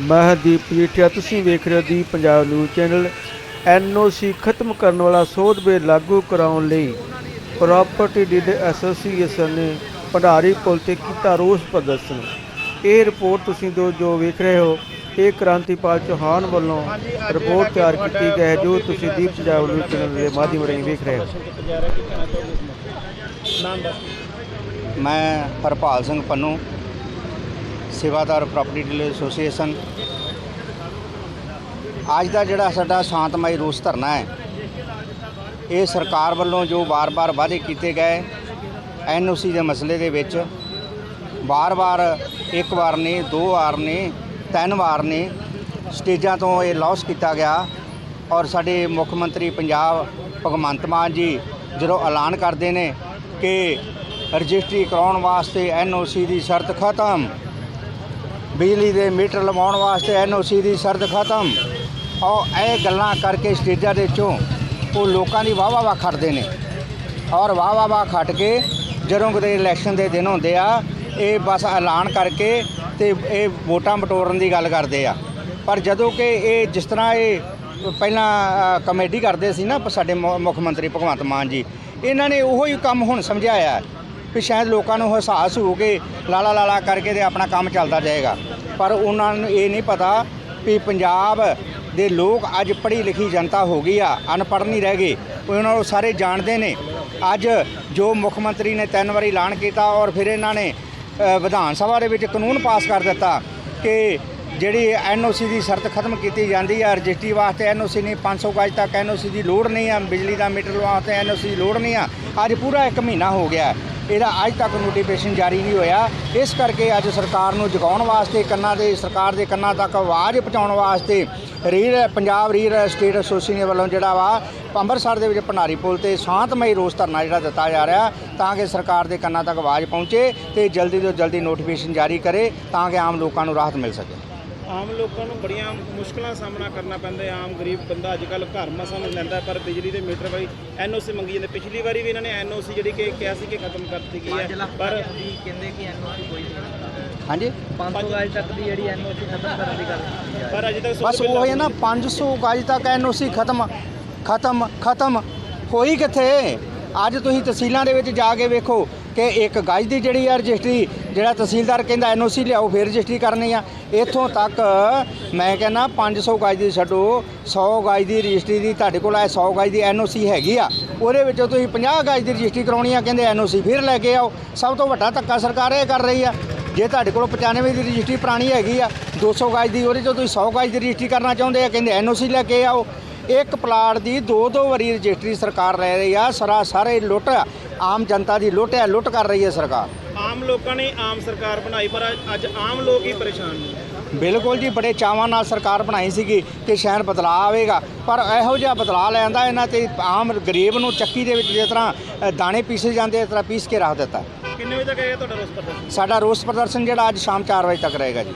ਮੈਂ ਦੀਪ ਜੀਠਿਆ ਤੁਸੀਂ ਵੇਖ ਰਹੇ ਹੋ ਦੀ ਪੰਜਾਬ ਨਿਊਜ਼ ਚੈਨਲ। ਐਨਓਸੀ ਖਤਮ ਕਰਨ ਵਾਲਾ ਸੋਧ ਬਿੱਲ ਲਾਗੂ ਕਰਾਉਣ ਲਈ ਪ੍ਰਾਪਰਟੀ ਡੀਲਰ ਐਸੋਸੀਏਸ਼ਨ ਨੇ ਭੰਡਾਰੀ ਪੁਲ ਤੇ ਕੀਤਾ ਰੋਸ ਪ੍ਰਦਰਸ਼ਨ। ਇਹ ਰਿਪੋਰਟ ਤੁਸੀਂ ਦੋ ਜੋ ਵੇਖ ਰਹੇ ਹੋ, ਇਹ ਕ੍ਰਾਂਤੀਪਾਲ ਚੌਹਾਨ ਵੱਲੋਂ ਰਿਪੋਰਟ ਤਿਆਰ ਕੀਤੀ ਗਈ ਹੈ, ਜੋ ਤੁਸੀਂ ਦੀਪ ਪੰਜਾਬ ਨਿਊਜ਼ ਚੈਨਲ ਦੇ ਮਾਧਿਅਮ ਰਾਹੀਂ ਵੇਖ ਰਹੇ ਹੋ। ਮੈਂ ਹਰਪਾਲ ਸਿੰਘ ਪੰਨੂ ਸੇਵਾਦਾਰ ਪ੍ਰਾਪਰਟੀ ਡੀਲਰ ਐਸੋਸੀਏਸ਼ਨ ਅੱਜ ਦਾ ਜਿਹੜਾ ਸਾਡਾ ਸ਼ਾਂਤਮਈ ਰੋਸ ਧਰਨਾ ਹੈ, ਇਹ ਸਰਕਾਰ ਵੱਲੋਂ ਜੋ ਵਾਰ-ਵਾਰ ਵਾਅਦੇ ਕੀਤੇ ਗਏ ਐਨਓਸੀ ਦੇ ਮਸਲੇ ਦੇ ਵਿੱਚ, ਵਾਰ-ਵਾਰ ਇੱਕ ਵਾਰ ਨੇ, ਦੋ ਵਾਰ ਨੇ, ਤਿੰਨ ਵਾਰ ਨੇ, ਸਟੇਜਾਂ ਤੋਂ ਇਹ ਲਾਸ ਕੀਤਾ ਗਿਆ ਔਰ ਸਾਡੇ ਮੁੱਖ ਮੰਤਰੀ ਪੰਜਾਬ ਭਗਵੰਤ ਮਾਨ ਜੀ ਜਦੋਂ ਐਲਾਨ ਕਰਦੇ ਨੇ ਕਿ ਰਜਿਸਟਰੀ ਕਰਾਉਣ ਵਾਸਤੇ ਐਨਓਸੀ ਦੀ ਸ਼ਰਤ ਖਤਮ ਬਿਜਲੀ ਦੇ ਮੀਟਰ ਲਵਾਉਣ ਵਾਸਤੇ ਐਨਓਸੀ ਦੀ ਸ਼ਰਤ ਖਤਮ। ਔਰ ਇਹ ਗੱਲਾਂ ਕਰਕੇ ਸਟੇਜਾਂ ਦੇ ਵਿੱਚੋਂ ਉਹ ਲੋਕਾਂ ਦੀ ਵਾਹ ਵਾਹ ਵਾਹ ਖੱਟਦੇ ਨੇ। ਔਰ ਵਾਹ ਵਾਹ ਵਾਹ ਖੱਟ ਕੇ ਜਦੋਂ ਕਿਤੇ ਇਲੈਕਸ਼ਨ ਦੇ ਦਿਨ ਹੁੰਦੇ ਆ, ਇਹ ਬਸ ਐਲਾਨ ਕਰਕੇ ਤੇ ਇਹ ਵੋਟਾਂ ਬਟੋਰਨ ਦੀ ਗੱਲ ਕਰਦੇ ਆ। ਪਰ ਜਦੋਂ ਕਿ ਇਹ ਜਿਸ ਤਰ੍ਹਾਂ ਇਹ ਪਹਿਲਾਂ ਕਮੇਟੀ ਕਰਦੇ ਸੀ ਨਾ ਸਾਡੇ ਮੁ- ਮੁੱਖ ਮੰਤਰੀ ਭਗਵੰਤ ਮਾਨ ਜੀ, ਇਹਨਾਂ ਨੇ ਉਹੋ ਹੀ ਕੰਮ ਹੁਣ ਸਮਝਾਇਆ। ਹੈ ਵੀ ਸ਼ਾਇਦ ਲੋਕਾਂ ਨੂੰ ਅਹਿਸਾਸ ਹੋ ਕੇ ਲਾਲਾ ਲਾਲਾ ਕਰਕੇ ਤੇ ਆਪਣਾ ਕੰਮ ਚੱਲਦਾ ਜਾਏਗਾ। ਪਰ ਉਹਨਾਂ ਨੂੰ ਇਹ ਨਹੀਂ ਪਤਾ ਵੀ ਪੰਜਾਬ ਦੇ ਲੋਕ ਅੱਜ ਪੜ੍ਹੀ ਲਿਖੀ ਜਨਤਾ ਹੋ ਗਈ ਆ, ਅਨਪੜ੍ਹ ਨਹੀਂ ਰਹਿ ਗਏ। ਉਹਨਾਂ ਨੂੰ ਸਾਰੇ ਜਾਣਦੇ ਨੇ। ਅੱਜ ਜੋ ਮੁੱਖ ਮੰਤਰੀ ਨੇ ਤਿੰਨ ਵਾਰੀ ਐਲਾਨ ਕੀਤਾ ਔਰ ਫਿਰ ਇਹਨਾਂ ਨੇ ਵਿਧਾਨ ਸਭਾ ਦੇ ਵਿੱਚ ਕਾਨੂੰਨ ਪਾਸ ਕਰ ਦਿੱਤਾ ਕਿ ਜਿਹੜੀ ਐਨਓਸੀ ਦੀ ਸ਼ਰਤ ਖਤਮ ਕੀਤੀ ਜਾਂਦੀ ਹੈ ਰਜਿਸਟਰੀ ਵਾਸਤੇ ਐਨਓਸੀ ਨਹੀਂ 500 ਗਜ ਤੱਕ ਐਨਓਸੀ ਦੀ ਲੋੜ ਨਹੀਂ ਆ, ਬਿਜਲੀ ਦਾ ਮੀਟਰ ਵਾਸਤੇ ਐਨਓਸੀ ਦੀ ਲੋੜ ਨਹੀਂ ਆ। ਅੱਜ ਪੂਰਾ 1 ਮਹੀਨਾ ਹੋ ਗਿਆ। ਇਹਦਾ ਅੱਜ ਤੱਕ ਨੋਟੀਫਿਕੇਸ਼ਨ ਜਾਰੀ ਨਹੀਂ ਹੋਇਆ। ਇਸ ਕਰਕੇ ਅੱਜ ਸਰਕਾਰ ਨੂੰ ਜਗਾਉਣ ਵਾਸਤੇ, ਕੰਨਾਂ ਦੇ, ਸਰਕਾਰ ਦੇ ਕੰਨਾਂ ਤੱਕ ਆਵਾਜ਼ ਪਹੁੰਚਾਉਣ ਵਾਸਤੇ reel Punjab reel state association ਵੱਲੋਂ ਜਿਹੜਾ ਵਾ ਅੰਮ੍ਰਿਤਸਰ ਦੇ ਵਿੱਚ ਭੰਡਾਰੀ ਪੁਲ ਤੇ ਸ਼ਾਂਤਮਈ ਰੋਸ ਧਰਨਾ ਜਿਹੜਾ ਦਿੱਤਾ ਜਾ ਰਿਹਾ, ਤਾਂ ਕਿ ਸਰਕਾਰ ਦੇ ਕੰਨਾਂ ਤੱਕ ਆਵਾਜ਼ ਪਹੁੰਚੇ ਤੇ ਜਲਦੀ ਤੋਂ ਜਲਦੀ ਨੋਟੀਫਿਕੇਸ਼ਨ ਜਾਰੀ ਕਰੇ, ਤਾਂ ਕਿ ਆਮ ਲੋਕਾਂ ਨੂੰ ਰਾਹਤ ਮਿਲ ਸਕੇ। ਆਮ ਲੋਕਾਂ ਨੂੰ ਬੜੀਆਂ ਮੁਸ਼ਕਲਾਂ ਦਾ ਸਾਹਮਣਾ ਕਰਨਾ ਪੈਂਦਾ ਹੈ। ਆਮ ਗਰੀਬ ਬੰਦਾ ਅੱਜ ਕੱਲ ਘਰ ਮਸਾਂ ਨੂੰ ਲੈਂਦਾ ਪਰ ਬਿਜਲੀ ਦੇ ਮੀਟਰ ਵਾਲੀ ਐਨਓਸੀ ਮੰਗੀ ਜਾਂਦੇ ਪਿਛਲੀ ਵਾਰੀ ਵੀ ਇਹਨਾਂ ਨੇ ਐਨਓਸੀ ਜਿਹੜੀ ਕਿ ਕਿਹਾ ਸੀ ਕਿ ਖਤਮ ਕਰ ਦਿੱਤੀ ਗਈ ਹੈ। ਪਰ ਕਹਿੰਦੇ ਕਿ ਐਨਓਸੀ ਕੋਈ ਨਹੀਂ ਹਾਂਜੀ। 500 ਗਜ ਤੱਕ ਦੀ ਜਿਹੜੀ ਐਨਓਸੀ ਖਤਮ ਕਰਨ ਦੀ ਗੱਲ ਪਰ ਅਜੇ ਤੱਕ ਬਸ ਉਹ ਹੈ ਨਾ 500 ਗਜ ਤੱਕ ਐਨਓਸੀ ਖਤਮ ਖਤਮ ਖਤਮ। ਹੋਈ ਕਿੱਥੇ? ਅੱਜ ਤੁਸੀਂ ਤਹਿਸੀਲਾਂ ਦੇ ਵਿੱਚ ਜਾ ਕੇ ਵੇਖੋ। ਕਿ ਇੱਕ ਗਾਜ ਦੀ ਜਿਹੜੀ ਆ ਰਜਿਸਟਰੀ, ਜਿਹੜਾ ਤਹਿਸੀਲਦਾਰ ਕਹਿੰਦਾ ਐਨਓਸੀ ਲਿਆਓ, ਫਿਰ ਰਜਿਸਟਰੀ ਕਰਨੀ ਆ। ਇੱਥੋਂ ਤੱਕ ਮੈਂ ਕਹਿੰਦਾ 500 ਗਜ ਦੀ ਛੱਡੋ 100 ਗਾਜ ਦੀ ਰਜਿਸਟਰੀ ਦੀ ਤੁਹਾਡੇ ਕੋਲ ਆ 100 ਗਾਜ ਦੀ ਐਨਓਸੀ ਹੈਗੀ ਆ। ਉਹਦੇ ਵਿੱਚੋਂ ਤੁਸੀਂ 50 ਗਾਜ ਦੀ ਰਜਿਸਟਰੀ ਕਰਾਉਣੀ ਆ, ਕਹਿੰਦੇ ਐਨਓਸੀ ਫਿਰ ਲੈ ਕੇ ਆਓ। ਸਭ ਤੋਂ ਵੱਡਾ ਧੱਕਾ ਸਰਕਾਰ ਇਹ ਕਰ ਰਹੀ ਆ। ਜੇ ਤੁਹਾਡੇ ਕੋਲ 95 ਦੀ ਰਜਿਸਟਰੀ ਪੁਰਾਣੀ ਹੈਗੀ ਆ 200 ਗਾਜ ਦੀ, ਉਹਦੇ ਚੋਂ ਤੁਸੀਂ 100 ਗਾਜ ਦੀ ਰਜਿਸਟਰੀ ਕਰਨਾ ਚਾਹੁੰਦੇ ਆ, ਕਹਿੰਦੇ ਐਨਓਸੀ ਲੈ ਕੇ ਆਓ। ਇੱਕ ਪਲਾਟ ਦੀ ਦੋ ਦੋ ਵਾਰੀ ਰਜਿਸਟਰੀ ਸਰਕਾਰ ਲੈ ਰਹੀ ਆ ਸਰਾ ਸਾਰੇ ਲੁੱਟ ਆਮ ਜਨਤਾ ਦੀ ਲੁੱਟ ਹੈ ਲੁੱਟ ਕਰ ਰਹੀ ਹੈ ਸਰਕਾਰ। ਆਮ ਲੋਕਾਂ ਨੇ ਆਮ ਸਰਕਾਰ ਬਣਾਈ ਪਰ ਅੱਜ ਆਮ ਲੋਕ ਹੀ ਪਰੇਸ਼ਾਨ ਨੇ। ਬਿਲਕੁਲ ਜੀ ਬੜੇ ਚਾਵਾਂ ਨਾਲ ਸਰਕਾਰ ਬਣਾਈ ਸੀਗੀ ਕਿ ਸ਼ਹਿਰ ਬਦਲਾਅ ਆਵੇਗਾ। ਪਰ ਇਹੋ ਜਿਹਾ ਬਦਲਾਅ ਲੈਂਦਾ ਇਹਨਾਂ ਤੇ ਆਮ ਗਰੀਬ ਨੂੰ ਚੱਕੀ ਦੇ ਵਿੱਚ ਜਿਸ ਤਰ੍ਹਾਂ ਦਾਣੇ ਪੀਸੇ ਜਾਂਦੇ ਇਸ ਤਰ੍ਹਾਂ ਪੀਸ ਕੇ ਰੱਖ ਦਿੱਤਾ। ਕਿੰਨੇ ਵਜੇ ਤੱਕ ਆਏਗਾ ਤੁਹਾਡਾ ਰੋਸ ਪ੍ਰਦਰਸ਼ਨ? ਸਾਡਾ ਰੋਸ ਪ੍ਰਦਰਸ਼ਨ ਜਿਹੜਾ ਅੱਜ ਸ਼ਾਮ 4 ਵਜੇ ਤੱਕ ਰਹੇਗਾ ਜੀ।